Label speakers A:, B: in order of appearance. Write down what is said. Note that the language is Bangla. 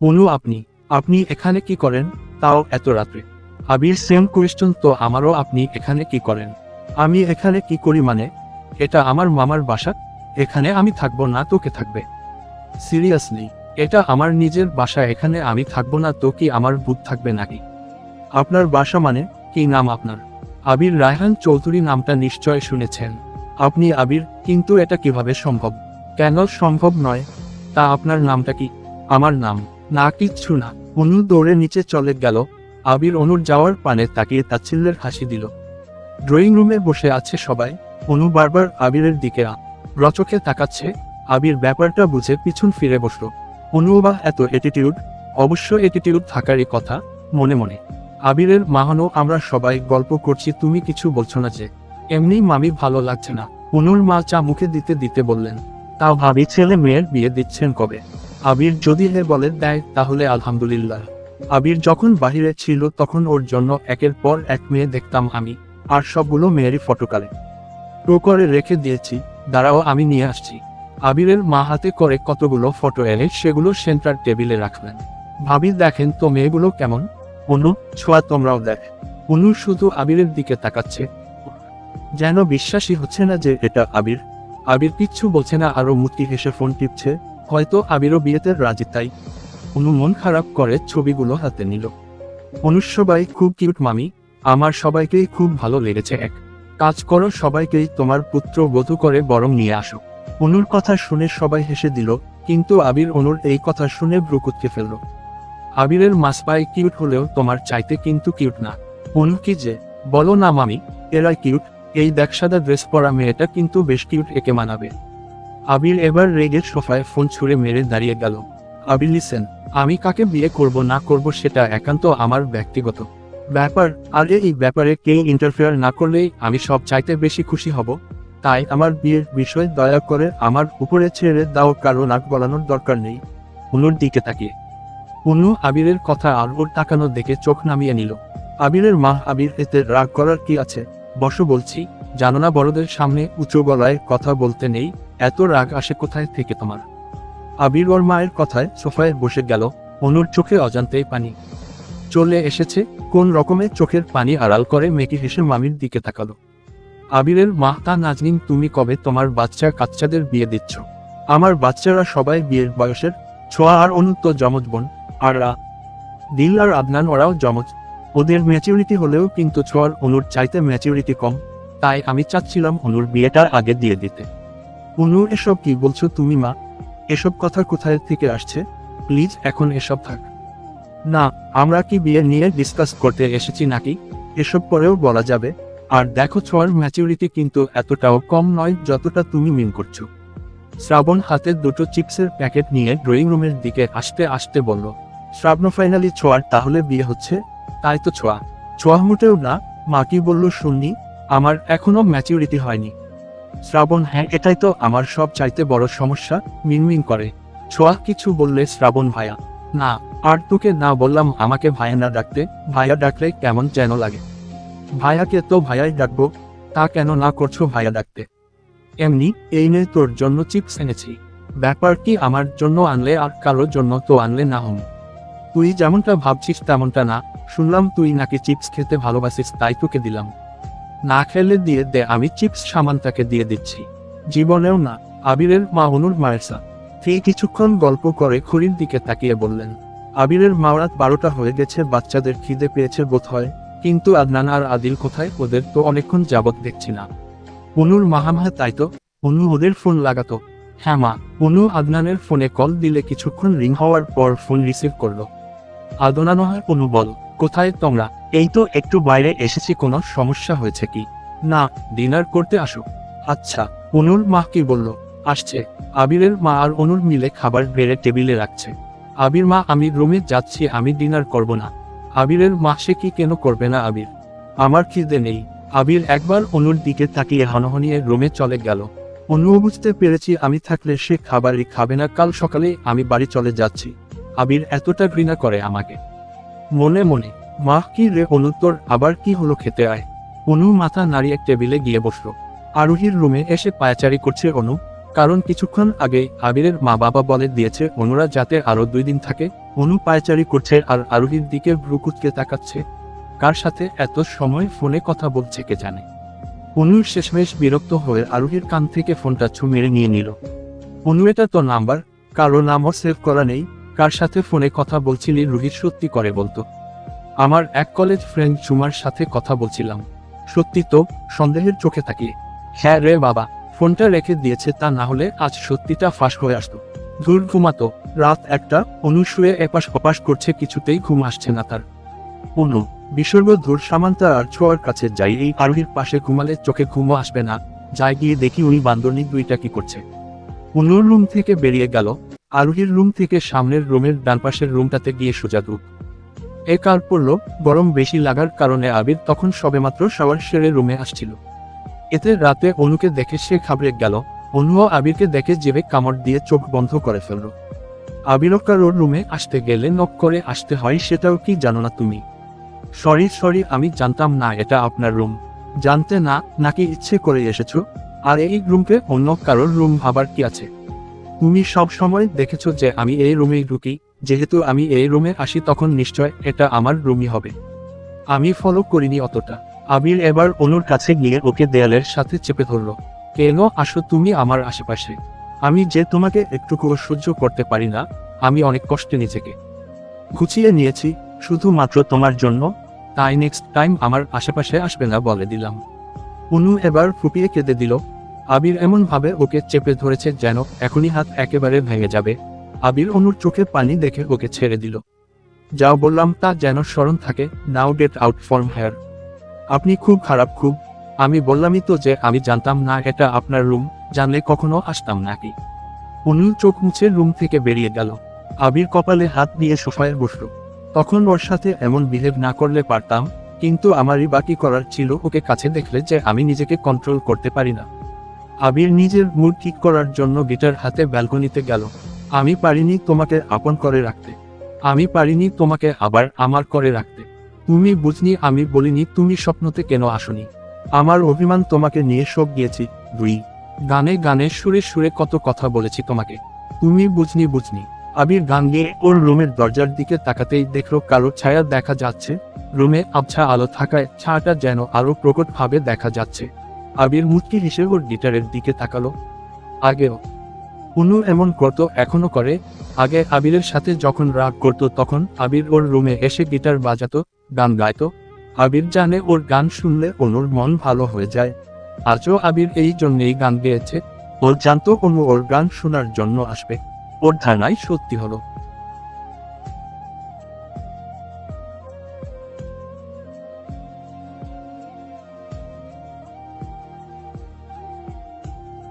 A: অনু আপনি আপনি এখানে কি করেন? তাও এত রাত্রে। আবির সেম কোয়েশ্চন তো আমারও আপনি এখানে কি করেন? আমি এখানে কি করি মানে? এটা আমার মামার বাসা, এখানে আমি থাকব না, তোকে থাকবে। সিরিয়াসলি এটা আমার নিজের বাসা, এখানে আমি থাকব না, তো কি আমার ভূত থাকবে নাকি? আপনার বাসা মানে? কি নাম আপনার? আবির, রায়হান চৌধুরী নামটা নিশ্চয় শুনেছেন। আপনি আবির, কিন্তু এটা কীভাবে সম্ভব? কেন সম্ভব নয়? তা আপনার নামটা কি? আমার নাম। না, কিচ্ছু না। অনু দৌড়ে নিচে চলে গেল। আবির অনুর যাওয়ার পানে তাকিয়ে তাচ্ছিল্যের হাসি দিল। ড্রয়িং রুমে বসে আছে সবাই। অনু বারবার আবিরের দিকে রচকে তাকাচ্ছে। আবির ব্যাপারটা বুঝে পিছন ফিরে বসল। অনু বা এত অ্যাটিটিউড অবশ্য অ্যাটিটিউড থাকারই কথা, মনে মনে। আবিরের মাহানো, আমরা সবাই গল্প করছি, তুমি কিছু বলছো না যে। এমনি মামি ভালো লাগছে না। অনুর মা চা মুখে দিতে দিতে বললেন তাও ভাবি ছেলে মেয়ের বিয়ে দিচ্ছেন কবে? আবির যদি হে বলে দেয়, তাহলে আলহামদুলিল্লাহ। আবির যখন বাহিরে ছিল, তখন ওর জন্য একের পর এক মেয়ে দেখতাম আমি, আর সবগুলো মেয়েরই ফটো কালে টো করে রেখে দিয়েছি, দাঁড়াও আমি নিয়ে আসছি। আবিরের মা হাতে করে কতগুলো ফটো এনে সেগুলো সেন্টার টেবিলে রাখলেন। ভাবি, দেখেন তো মেয়েগুলো কেমন? অনু, ছোঁয়া তোমরাও দেখ। অনু শুধু আবিরের দিকে তাকাচ্ছে। যেন বিশ্বাসই হচ্ছে না যে এটা আবির। আবির কিচ্ছু বলছে না, আরও মুটকি হেসে ফোন টিপছে। হয়তো আবিরও বিয়েতে রাজি তাই। অনু মন খারাপ করে ছবিগুলো হাতে নিল। অনুর সবাই খুব কিউট মামি, আমার সবাইকেই খুব ভালো লেগেছে এক। কাজ করো সবাইকেই তোমার পুত্র বধূ করে বরং নিয়ে আসো। অনুর কথা শুনে সবাই হেসে দিল, কিন্তু আবির অনুর এই কথা শুনে ব্রুকুতকে ফেলল। আবিরের মাসপাই কিউট হলেও তোমার চাইতে কিন্তু কিউট না। অনু কি যে, বলো না মামি এরা কিউট, এই দেখসাদা ড্রেস পরা মেয়েটা কিন্তু বেশ কিউট একে মানাবে। আবির এবার রেগে সোফায় ফোন ছুঁড়ে মেরে দাঁড়িয়ে গেল। আবির লিসেন, আমি কাকে বিয়ে করব না করব সেটা একান্ত আমার ব্যক্তিগত ব্যাপার। আর এই ব্যাপারে কেউ ইন্টারফেয়ার না করলেই আমি সব চাইতে বেশি খুশি হব। তাই আমার বিয়ের বিষয়ে দয়া করে আমার উপরে ছেড়ে দাও, কারও নাক গলানোর দরকার নেই। অনুর দিকে তাকিয়ে। অনু আবিরের কথা আর ওর তাকানো দেখে চোখ নামিয়ে নিল। আবিরের মা আবির, এতে রাগ করার কি আছে? বসো বলছি, জানো না বড়দের সামনে উঁচু গলায় কথা বলতে নেই। এত রাগ আসে কোথায় থেকে তোমার? আবির ওর মায়ের কথায় সোফায় বসে গেল, অনুর চোখে অজান্তেই পানি। চলে এসেছে, কোন রকমে চোখের পানি আড়াল করে মেকি হেসে মামির দিকে তাকালো। আবিরের মা, তা নাজনিন, তুমি কবে তোমার বাচ্চা কাচ্চাদের বিয়ে দিচ্ছ? আমার বাচ্চারা সবাই বিয়ের বয়সের ছোঁয়া আর অনু তো যমজ বোন, আর দিল আর আদনান ওরাও যমজ। ওদের ম্যাচিউরিটি হলেও কিন্তু ছোঁয়ার অনুর চাইতে ম্যাচিউরিটি কম। তাই আমি চাচ্ছিলাম অনুর বিয়েটার আগে দিয়ে দিতে। অনু এসব কি বলছো তুমি, মা? এসব কথা কোথায় থেকে আসছে? প্লিজ, এখন এসব থাক। না, আমরা কি বিয়ে নিয়ে ডিসকাস করতে এসেছি নাকি? এসব পরেও বলা যাবে। আর দেখো, ছোঁয়ার ম্যাচিউরিটি কিন্তু এতটাও কম নয় যতটা তুমি মিন করছ। শ্রাবণ হাতে দুটো চিপসের প্যাকেট নিয়ে ড্রয়িং রুমের দিকে আসতে আসতে বলল, শ্রাবণ ফাইনালি ছোঁয়ার, তাহলে বিয়ে হচ্ছে? তাই তো ছোঁয়া। ছোঁয়া মোটেও না। মা কি বলল শুননি? আমার এখনও ম্যাচিউরিটি হয়নি। শ্রাবণ হ্যাঁ এটাই তো আমার সব চাইতে বড় সমস্যা, মিনমিন করে। ছোঁয়া, কিছু বললে শ্রাবণ ভাইয়া না, আর তোকে না বললাম, আমাকে ভাইয়া না ডাকতে ভাইয়া ডাকলে কেমন যেন লাগে। ভাইয়াকে তো ভাইয়াই ডাকবো, তা কেন না করছ ভাইয়া ডাকতে? এমনি, এই নে তোর জন্য চিপস এনেছি। ব্যাপার কি, আমার জন্য আনলে আর কারোর জন্য তো আনলে না হম। তুই যেমনটা ভাবছিস তেমনটা না, শুনলাম তুই নাকি চিপস খেতে ভালোবাসিস, তাই তোকে দিলাম। না খেলে দিয়ে দে, আমি চিপস সামানটাকে দিয়ে দিচ্ছি। জীবনেও না, আবিরের মা অনুর মায়েরসা ঠিক কিছুক্ষণ গল্প করে খুরির দিকে তাকিয়ে বললেন, আবিরের মা রাত বারোটা হয়ে গেছে, বাচ্চাদের খিদে পেয়েছে বোধ হয়। কিন্তু আদনান আর আদিল কোথায়? ওদের তো অনেকক্ষণ যাবত দেখছি না। অনুর মাহামাহা তাই তো? অনু ওদের ফোন লাগাতো। হ্যাঁ মা, অনু আদনানের ফোনে কল দিলে কিছুক্ষণ রিং হওয়ার পর ফোন রিসিভ করল। আদনান হয় অনু বল, কোথায় তোমরা? এই তো একটু বাইরে এসেছি, কোনো সমস্যা হয়েছে কি? না, ডিনার করতে আসো। আচ্ছা অনুর মা কি বলল? আসছে। আবিরের মা আর অনুর মিলে খাবার বেড়ে টেবিলে রাখছে। আবির মা, আমি রুমে যাচ্ছি, আমি ডিনার করব না। আবিরের মা, সে কি কেন করবে না আবির? আমার খিদে নেই। আবির একবার অনুর দিকে তাকিয়ে হনহনিয়ে রুমে চলে গেল। অনু, বুঝতে পেরেছি আমি থাকলে সে খাবারই খাবে না, কাল সকালে আমি বাড়ি চলে যাচ্ছি। আবির এতটা ঘৃণা করে আমাকে। মনে মনে মা, কি রে? অনু তোর, আবার কি হলো খেতে আয়। অনু মাথা নাড়িয়ে টেবিলে গিয়ে বসল। আরোহীর রুমে এসে পায়াচারি করছে অনু। কারণ কিছুক্ষণ আগে আবিরের মা বাবা বলে দিয়েছে অনুরা যাতে আরও দুই দিন থাকে। অনু পায়চারি করছে আর আরোহীর দিকে ভ্রুকুটকে তাকাচ্ছে। কার সাথে এত সময় ফোনে কথা বলছে কে জানে? অনুর শেষমেশ বিরক্ত হয়ে আরোহীর কান থেকে ফোনটা ছু মেরে নিয়ে নিল। অনু, এটা তো নাম্বার। কারও নামও সেভ করা নেই। কার সাথে ফোনে কথা বলছিলি রুহিত সত্যি করে বলতো। আমার এক কলেজ ফ্রেন্ড চুমার সাথে কথা বলছিলাম। সত্যি তো, সন্দেহের চোখে তাকিয়ে হ্যাঁ রে বাবা, ফোনটা রেখে দিয়েছে তা না হলে আজ সত্যিটা ফাঁস হয়ে আসতো। দূর ঘুমাতো, রাত একটা, অনু শুয়ে এপাশ ওপাশ করছে, কিছুতেই ঘুম আসছে না তার। অনু, বিসর্গ ধূর সামান্তা আর ছোঁয়ার কাছে যাই, এই আরোহীর পাশে ঘুমালে চোখে ঘুমও আসবে না। যাই গিয়ে দেখি উনি বান্দরনি দুইটা কি করছে। অনুর রুম থেকে বেরিয়ে গেল। আরোহীর রুম থেকে সামনের রুমের ডান পাশের রুমটাতে গিয়ে সোজা ঢুক এ কার পড়ল গরম বেশি লাগার কারণে আবির তখন সবেমাত্র শাওয়ার সেরে রুমে আসছিল। এতে রাতে অনুকে দেখে সে ঘাবড়ে গেল। অনুও আবিরকে দেখে জেবে কামড় দিয়ে চোখ বন্ধ করে ফেলল। আবিরও কারোর রুমে আসতে গেলে নক করে আসতে হয়, সেটাও কি জানো না তুমি? সরি সরি, আমি জানতাম না এটা আপনার রুম। জানতে না, নাকি ইচ্ছে করে এসেছ? আর এই রুমকে অন্য কারোর রুম ভাবার কি আছে? তুমি সব সময় দেখেছ যে আমি এই রুমেই ঢুকি। যেহেতু আমি এই রুমে আসি তখন নিশ্চয় এটা আমার রুমই হবে। আমি ফলো করিনি অতটা। আবির এবার অনুর কাছে গিয়ে ওকে দেয়ালের সাথে চেপে ধরল। কেন আসো তুমি আমার আশেপাশে? আমি যে তোমাকে একটুকুও সহ্য করতে পারি না, আমি অনেক কষ্টে নিজেকে গুছিয়ে নিয়েছি, শুধুমাত্র তোমার জন্য। তাই নেক্সট টাইম আমার আশেপাশে আসবে না বলে দিলাম। অনু এবার ফুপিয়ে কেঁদে দিল। আবির এমনভাবে ওকে চেপে ধরেছে যেন এখনই হাত একেবারে ভেঙে যাবে। আবির অনুর চোখে পানি দেখে ওকে ছেড়ে দিল। যাও বললাম তা যেন স্মরণ থাকে now get out from here আপনি খুব খারাপ, খুব। আমি বললামই তো যে আমি জানতাম না এটা আপনার রুম, জানলে কখনো আসতাম নাকি? অনু চোখ মুছে রুম থেকে বেরিয়ে গেল। আবির কপালে হাত দিয়ে সোফায় বসল। তখন ওর সাথে এমন বিহেভ না করলে পারতাম, কিন্তু আমারই বাকি করার ছিল ওকে কাছে দেখলে যে আমি নিজেকে কন্ট্রোল করতে পারি না। আবির নিজের মুড ঠিক করার জন্য গিটার হাতে ব্যালকনিতে গেল। আমি পারিনি তোমাকে আপন করে রাখতে। আমি পারিনি তোমাকে আবার আমার করে রাখতে। তুমি বুঝনি আমি বলিনি তুমি স্বপ্নতে কেন আসনি। আমার অভিমান তোমাকে নিয়ে শোক গিয়েছি দুই। গানে গানে সুরে সুরে কত কথা বলেছি তোমাকে। তুমি বুঝনি বুঝনি। আবির গান গিয়ে ওর রুমের দরজার দিকে তাকাতেই দেখল কারও ছায়া দেখা যাচ্ছে। রুমে আবছা আলো থাকায় ছায়াটা যেন আরও প্রকটভাবে দেখা যাচ্ছে। আবির মুচকি হিসেবে ওর গিটারের দিকে তাকালো। আগেও অনু এমন করত এখনও করে, আগে আবিরের সাথে যখন রাগ করত তখন আবির ওর রুমে এসে গিটার বাজাতো, গান গাইত। আবির জানে ওর গান শুনলে অনুর মন ভালো হয়ে যায়। আজও আবির এই জন্যেই গান গেয়েছে। ওর জানতো অনু ওর গান শোনার জন্য আসবে। ওর ধারণাই সত্যি হলো।